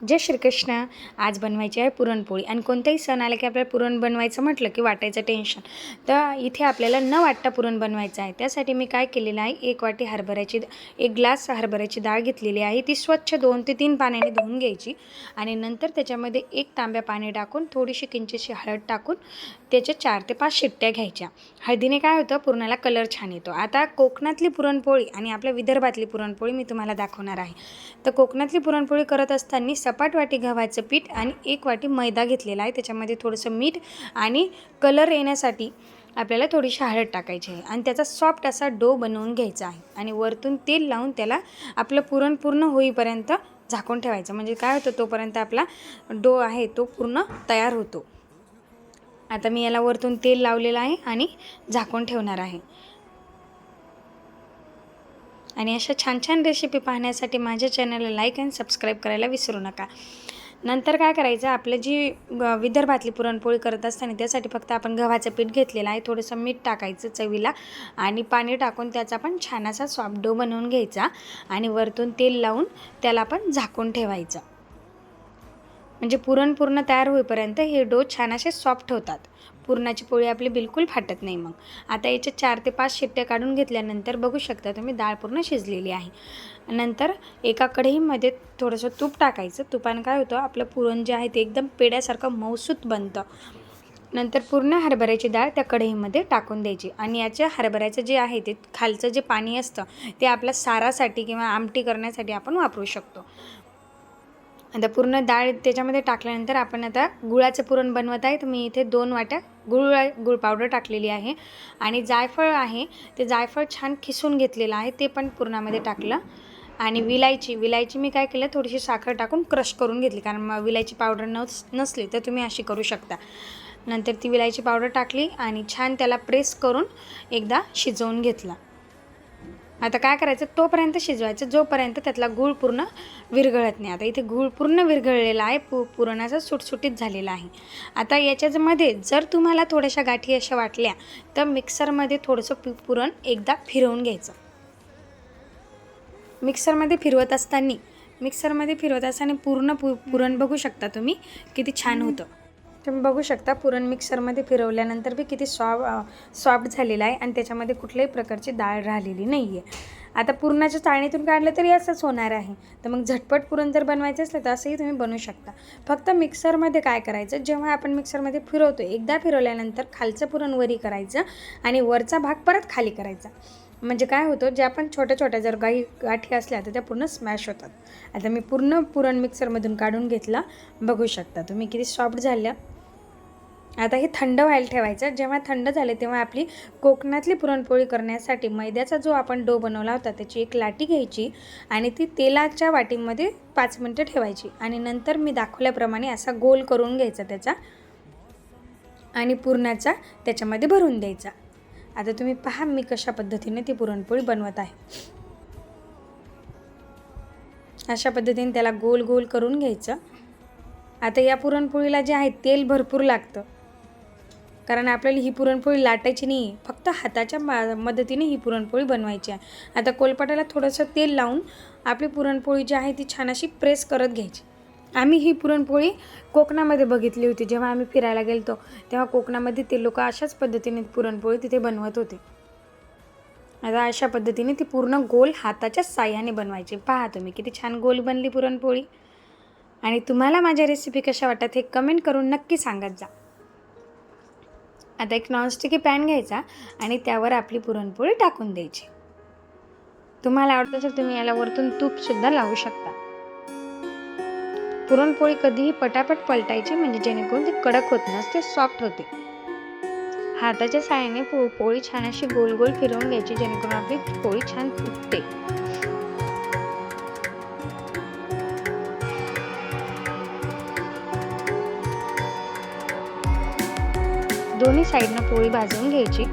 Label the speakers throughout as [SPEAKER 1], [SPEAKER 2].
[SPEAKER 1] जय श्रीकृष्ण. आज बनवायची आहे पुरणपोळी. आणि कोणत्याही सण आला की आपल्याला पुरण बनवायचं म्हटलं की वाटायचं टेन्शन तर इथे आपल्याला न वाटता पुरण बनवायचं आहे. त्यासाठी मी काय केलेलं आहे? एक वाटी हरभऱ्याची एक ग्लास हरभऱ्याची डाळ घेतलेली आहे. ती स्वच्छ दोन ते तीन पाण्याने धुवून घ्यायची. आणि नंतर त्याच्यामध्ये एक तांब्या पाणी टाकून थोडीशी किंचितशी हळद टाकून त्याच्या चार ते पाच शिट्ट्या घ्यायच्या. हळदीने काय होतं? पुरणाला कलर छान येतो. आता कोकणातली पुरणपोळी आणि आपल्या विदर्भातली पुरणपोळी मी तुम्हाला दाखवणार आहे. तर कोकणातली पुरणपोळी करत असताना सपाट वाटी गव्हाचं पीठ आणि एक वाटी मैदा घेतलेला आहे. त्याच्यामध्ये थोडंसं मीठ आणि कलर येण्यासाठी आपल्याला थोडीशी हळद टाकायची आहे. आणि त्याचा सॉफ्ट असा डो बनवून घ्यायचा आहे. आणि वरतून तेल लावून त्याला आपलं पुरण पूर्ण होईपर्यंत झाकून ठेवायचं. म्हणजे काय होतं तोपर्यंत आपला डो आहे तो पूर्ण तयार होतो. आता मी याला वरतून तेल लावलेलं आहे आणि झाकून ठेवणार आहे. आणि अशा छान छान रेसिपी पाहण्यासाठी माझ्या चॅनलला लाईक अँड सबस्क्राईब करायला विसरू नका. नंतर काय करायचं आपलं जी विदर्भातली पुरणपोळी करत असताना त्यासाठी फक्त आपण गव्हाचं पीठ घेतलेलं आहे. थोडंसं मीठ टाकायचं चवीला आणि पाणी टाकून त्याचा पण छान असा सॉफ्ट डो बनवून घ्यायचा आणि वरतून तेल लावून त्याला पण झाकून ठेवायचं. म्हणजे पुरण पूर्ण तयार होईपर्यंत हे डो छान असे सॉफ्ट होतात. पुरणाची पोळी आपली बिलकुल फाटत नाही मग. आता याच्या चार ते पाच शिट्ट्या काढून घेतल्यानंतर बघू शकता तुम्ही डाळ पूर्ण शिजलेली आहे. नंतर एका कढईमध्ये थोडंसं तूप टाकायचं. तुपानं काय होतं आपलं पुरण जे आहे ते एकदम पेड्यासारखं मौसूत बनतं. नंतर पूर्ण हरभऱ्याची डाळ त्या कढईमध्ये टाकून द्यायची. आणि याच्या हरभऱ्याचं जे आहे ते खालचं जे पाणी असतं ते आपल्या सारासाठी किंवा आमटी करण्यासाठी आपण वापरू शकतो. आता पूर्ण डाळ त्याच्यामध्ये टाकल्यानंतर आपण आता गुळाचं पुरण बनवत आहे. तर मी इथे दोन वाट्या गुळ गुळ पावडर टाकलेली आहे. आणि जायफळ आहे ते जायफळ छान खिसून घेतलेलं आहे ते पण पुरणामध्ये टाकलं. आणि विलायची विलायची मी काय केलं थोडीशी साखर टाकून क्रश करून घेतली. कारण मग विलायची पावडर नस नसली तर तुम्ही अशी करू शकता. नंतर ती विलायची पावडर टाकली आणि छान त्याला प्रेस करून एकदा शिजवून घेतला. आता काय करायचं? तोपर्यंत शिजवायचं. जोपर्यंत त्यातला गूळ पूर्ण विरघळत नाही. आता इथे गूळ पूर्ण विरघळलेला आहे. पु पुरणाचा सुटसुटीत झालेला आहे. आता याच्यामध्ये जर तुम्हाला थोड्याशा गाठी अशा वाटल्या तर मिक्सरमध्ये थोडंसं पु पुरण एकदा फिरवून घ्यायचं. मिक्सरमध्ये फिरवत असताना मिक्सरमध्ये फिरवत असताना पूर्ण पु पुरण बघू शकता तुम्ही किती छान होतं. तुम्ही बघू शकता पुरण मिक्सरमध्ये फिरवल्यानंतर बी किती सॉफ्ट सॉफ्ट झालेलं आहे आणि त्याच्यामध्ये कुठल्याही प्रकारची डाळ राहिलेली नाही आहे आता पुरणाच्या चाळणीतून काढलं तरी असंच होणार आहे. तर मग झटपट पुरण जर बनवायचं असलं तर असंही तुम्ही बनवू शकता. फक्त मिक्सरमध्ये काय करायचं जेव्हा आपण मिक्सरमध्ये फिरवतो एकदा फिरवल्यानंतर खालचं पुरण वरी करायचं आणि वरचा भाग परत खाली करायचा. म्हणजे काय होतं ज्या पण छोट्या छोट्या जर गाई गाठी असल्या तर त्या पूर्ण स्मॅश होतात. आता मी पूर्ण पुरण मिक्सरमधून काढून घेतला. बघू शकता तुम्ही किती सॉफ्ट झाल्या. आता हे थंड व्हायला ठेवायचं. जेव्हा थंड झाले तेव्हा आपली कोकणातली पुरणपोळी करण्यासाठी मैद्याचा जो आपण डो बनवला होता त्याची एक लाटी घ्यायची आणि ती तेलाच्या वाटीमध्ये पाच मिनटं ठेवायची. आणि नंतर मी दाखवल्याप्रमाणे असा गोल करून घ्यायचा त्याचा आणि पुरणाचा त्याच्यामध्ये भरून द्यायचा. आता तुम्ही पहा मी कशा पद्धतीने ती पुरणपोळी बनवत आहे. अशा पद्धतीने त्याला गोल गोल करून घ्यायचं. आता या पुरणपोळीला जे आहे तेल भरपूर लागतं. कारण आपल्याला ही पुरणपोळी लाटायची नाही फक्त हाताच्या मा मदतीने ही पुरणपोळी बनवायची आहे. आता कोलपाटाला थोडंसं तेल लावून आपली पुरणपोळी जी आहे ती छान अशी प्रेस करत घ्यायची. आम्ही ही पुरणपोळी कोकणामध्ये बघितली होती जेव्हा आम्ही फिरायला गेलो तेव्हा कोकणामध्ये ते लोक अशाच पद्धतीने पुरणपोळी तिथे बनवत होते. आता अशा पद्धतीने ती पूर्ण गोल हाताच्या साह्याने बनवायची. पहा तुम्ही किती छान गोल बनली पुरणपोळी. आणि तुम्हाला माझ्या रेसिपी कशा वाटतात हे कमेंट करून नक्की सांगत जा. आता एक नॉनस्टिकी पॅन घ्यायचा आणि त्यावर आपली पुरणपोळी टाकून द्यायची. तुम्हाला आवडत असेल तुम्ही याला वरतून तूपसुद्धा लावू शकता. पुरणपोळी कधीही पटापट पलटायची म्हणजे जेणेकरून ती कडक होत नसते सॉफ्ट होते. हाताच्या साहाय्याने पो पोळी छान अशी गोल गोल फिरवून घ्यायची जेणेकरून आपली पोळी छान फुटते. दोन्ही साईडनं पोळी भाजून घ्यायची.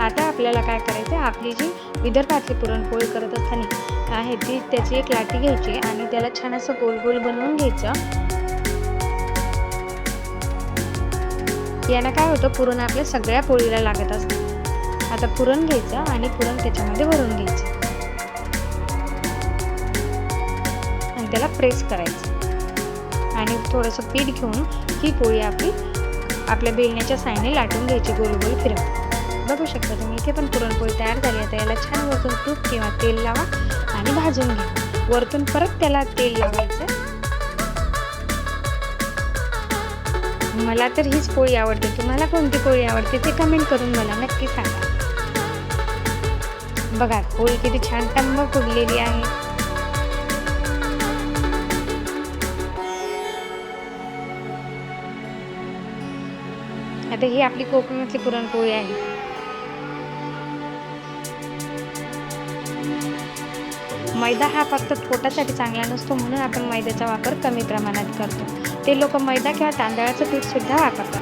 [SPEAKER 1] आता आपल्याला काय करायचं आपली जी विदर्भातली पुरणपोळी करत असताना आहे ती त्याची एक लाटी घ्यायची आणि त्याला छान असं गोल गोल बनवून घ्यायचं. यानं काय होतं पुरण आपल्या सगळ्या पोळीला लागत असतं. आता पुरण घ्यायचं आणि पुरण त्याच्यामध्ये भरून घ्यायचं. आणि त्याला प्रेस करायचं. आणि थोडंसं पीठ घेऊन ही पोळी आपली आपल्या बेलण्याच्या सायने लाटून घ्यायची गोलगोल गोल फिरवून बघू शकता तुम्ही इथे पण पुरणपोळी तयार झाली आता याला छान वरतून तूप किंवा तेल लावा आणि भाजून घ्या. वरतून परत त्याला तेल लावायचं. मला तर हीच पोळी आवडते. तुम्हाला कोणती पोळी आवडते ते कमेंट करून मला नक्की सांगा. बघा पोळी किती छान टंब फुगलेली आहे. आता ही आपली कोकणातली पुरणपोळी आहे. मैदा हा फक्त पोटासाठी चांगला नसतो म्हणून आपण मैद्याचा वापर कमी प्रमाणात करतो. ते लोक मैदा किंवा तांदळाचं पीठ सुद्धा वापरतात.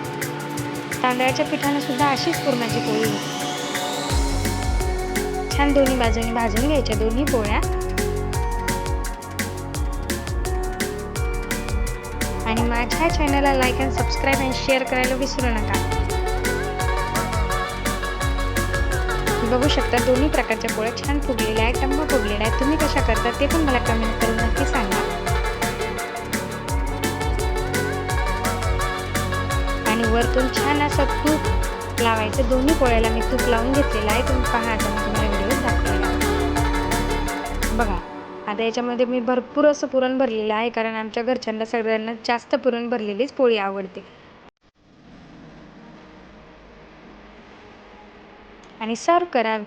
[SPEAKER 1] तांदळाच्या पिठानं सुद्धा अशीच पुरणाची पोळी. छान दोन्ही बाजूनी भाजून घ्यायच्या दोन्ही पोळ्या. आणि माझ्या चॅनलला like and subscribe and share करायला विसरू नका. बघू शकता. दोन्ही प्रकारच्या पोळ्या छान फुगलेल्या आहेत टंब फुगलेल्या आहेत. तुम्ही कशा करता ते पण मला कमेंट करून नक्की सांगा. आणि वरतून छान असं तूप लावायचं. दोन्ही पोळ्याला मी तूप लावून घेतलेलं आहे. तुम्ही पहा आता मी तुम्हाला व्हिडिओ दाखवलेला बघा आता याच्यामध्ये मी भरपूर असं पुरण भरलेलं आहे. कारण आमच्या घरच्यांना सगळ्यांना जास्त पुरण भरलेलीच पोळी आवडते. आणि सर्व करा